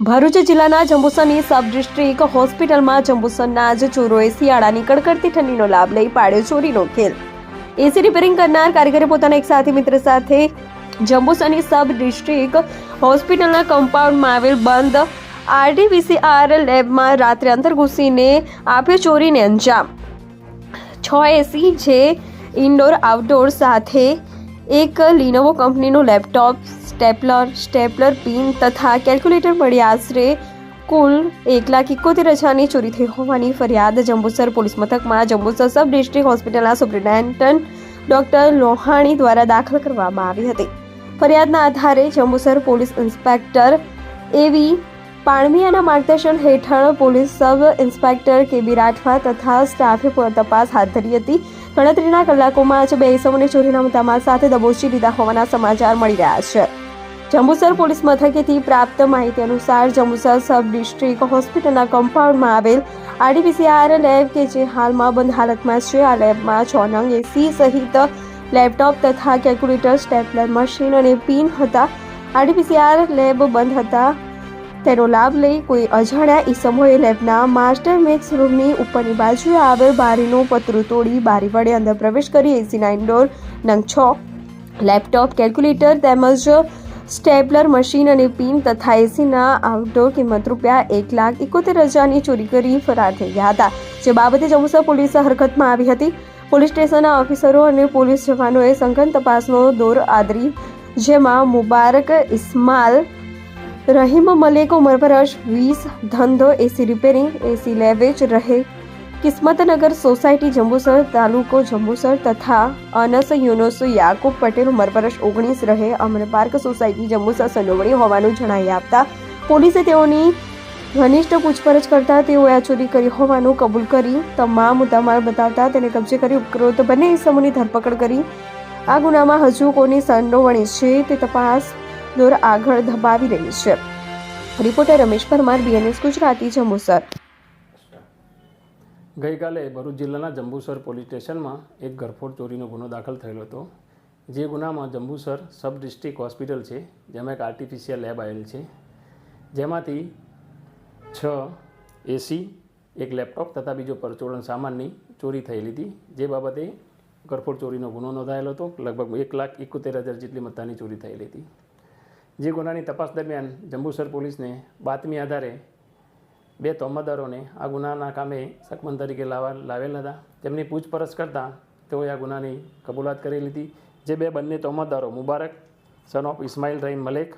ભરૂચ જિલ્લાના જંબુસરની sub district હોસ્પિટલમાં જંબુસરના જ ચોરોએ શિયાળાની કડકડતી ઠંડીનો લાભ લઈ પાડ્યો ચોરીનો ખેલ. એસી રિપેરિંગ કરનાર કારીગરે પોતાના એક સાથી મિત્ર સાથે જંબુસરની સબ ડિસ્ટ્રિક્ટ હોસ્પિટલના કમ્પાઉન્ડમાં આવેલ બંધ આરટીપીસીઆર લેબમાં રાત્રે અંતર ઘૂસીને આપ્યો ચોરીને અંજામ. છ એસી જે ઇન્ડોર આઉટડોર સાથે એક લિનોવો કંપનીનું લેપટોપ સ્ટેપલર સ્ટેપલર પિન તથા કેલ્ક્યુલેટર મળી આશરે કુલ એક લાખ એકોતેર હજારની ચોરી થઈ હોવાની ફરિયાદ જંબુસર પોલીસ મથકમાં જંબુસર સબ ડિસ્ટ્રિક્ટ હોસ્પિટલના સુપ્રિન્ટેન્ડન્ટ ડોક્ટર લોહાણી દ્વારા દાખલ કરવામાં આવી હતી. ફરિયાદના આધારે જંબુસર પોલીસ ઇન્સ્પેક્ટર એવી પાણમિયાના માર્ગદર્શન હેઠળ પોલીસ સબ ઇન્સ્પેક્ટર કે બી રાઠવા તથા સ્ટાફે તપાસ હાથ ધરી હતી. ગણતરીના કલાકોમાં જ બે ઇસમોને ચોરીના મુદ્દામાં સાથે દબોચી લીધા હોવાના સમાચાર મળી રહ્યા છે. જંબુસર પોલીસ મથકેથી પ્રાપ્ત માહિતી અનુસાર જંબુસર સબ ડિસ્ટ્રિક્ટ હોસ્પિટલના કમ્પાઉન્ડમાં આવેલ આરડીપીસીઆર લેબ કે જે હાલમાં બંધ હાલતમાં છે, આ લેબમાં છ નંગ એસી સહિત લેપટોપ તથા કેલ્ક્યુલેટર, સ્ટેપલર, મશીન અને પિન હતા. આરડીપીસીઆર લેબ બંધ હતા. તેનો લાભ લઈ કોઈ અજાણ્યા ઈસમોએ લેબના માસ્ટર મિક્સ રૂમની ઉપરની બાજુએ આવેલ બારીનું પતરું તોડી બારી વડે અંદર પ્રવેશ કરી એસી નાઇન ડોર, નંગ છ, લેપટોપ, કેલ્ક્યુલેટર તેમજ સ્ટેપલર મશીન અને પિન તથા એસીના આઉટડોર કિંમત રૂપિયા એક લાખ એકોતેર હજારની ચોરી કરી ફરાર થઈ ગયા હતા. જે બાબતે જમુસર પોલીસ હરકતમાં આવી હતી. પોલીસ સ્ટેશનના ઓફિસરો અને પોલીસ જવાનોએ સંઘન તપાસનો દોર આદરી, જેમાં મુબારક, ઇસ્માલ, રહીમ મલેક ઉમર વીસ ધંધો, એસી રિપેરિંગ, એસી લેવેજ રહે કિસ્મતનગર સોસાયટી જંબુસર તાલુકો જંબુસર તથા અનસ યુનોસ યાકુબ પટેલ ઉંમર વર્ષ ઓગણીસ રહે. અમર પાર્ક સોસાયટી જંબુસર સંડોવણી હોવાનું જણાવી આપતા પોલીસે તેઓની ઘનિષ્ઠ પૂછપરછ કરતા તેઓએ આ ચોરી કરી હોવાનું કબૂલ કરી તમામ મુદ્દામાલ બતાવતા તેને કબજે કરી ઉપક્રોત બંને ઇસમોની ધરપકડ કરી. આ ગુનામાં હજુ કોની સંડોવણી છે તે તપાસ દોર આગળ ધપાવી રહી છે. Reporter Ramesh Parmar BNS Gujarati, Jambusar. ગઈકાલે ભરૂચ જિલ્લાના જંબુસર પોલીસ સ્ટેશનમાં એક ઘરફોડ ચોરીનો ગુનો દાખલ થયેલો હતો. જે ગુનામાં જંબુસર સબ ડિસ્ટ્રિક્ટ હોસ્પિટલ છે, જેમાં એક આર્ટિફિશિયલ લેબ આવેલ છે. જેમાંથી છ એસી, એક લેપટોપ તથા બીજો પરચોરણ સામાનની ચોરી થયેલી હતી. જે બાબતે ઘરફોડ ચોરીનો ગુનો નોંધાયેલો હતો. લગભગ એક લાખ એકોતેર હજાર જેટલી મત્તાની ચોરી થયેલી હતી. જે ગુનાની તપાસ દરમિયાન જંબુસર પોલીસને બાતમી આધારે બે તોમદારોને આ ગુનાના કામે સકમન તરીકે લાવવા લાવેલ હતા. તેમની પૂછપરછ કરતાં તેઓએ આ ગુનાની કબૂલાત કરી લીધી, જે બે બંને તોમદારો મુબારક સન ઓફ ઇસ્માઇલ રહીમ મલેક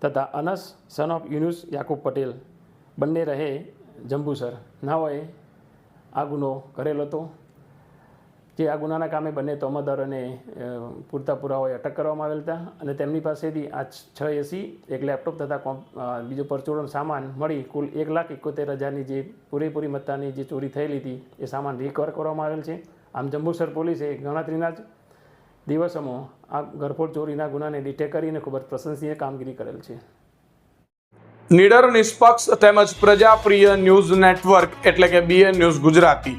તથા અનસ સન ઓફ યુનુસ યાકુબ પટેલ બંને રહે જંબુસર. નાઓએ આ ગુનો કરેલો હતો. જે આ ગુનાના કામે બંને અને પૂરતા પુરાવાએ અટક કરવામાં આવેલ હતા અને તેમની પાસેથી આ છ એસી એક લેપટોપ તથા બીજો પરચુરણ સામાન મળી કુલ એક લાખ એકોતેર હજારની જે પૂરેપૂરી મત્તાની જે ચોરી થયેલી હતી, એ સામાન રિકવર કરવામાં આવેલ છે. આમ જંબુસર પોલીસે ગણતરીના જ દિવસોમાં આ ગરફોડ ચોરીના ગુનાને ડિટેક કરીને ખૂબ જ પ્રશંસનીય કામગીરી કરેલ છે. નિડર નિષ્પક્ષ તેમજ પ્રજાપ્રિય ન્યૂઝ નેટવર્ક એટલે કે BN news Gujarati.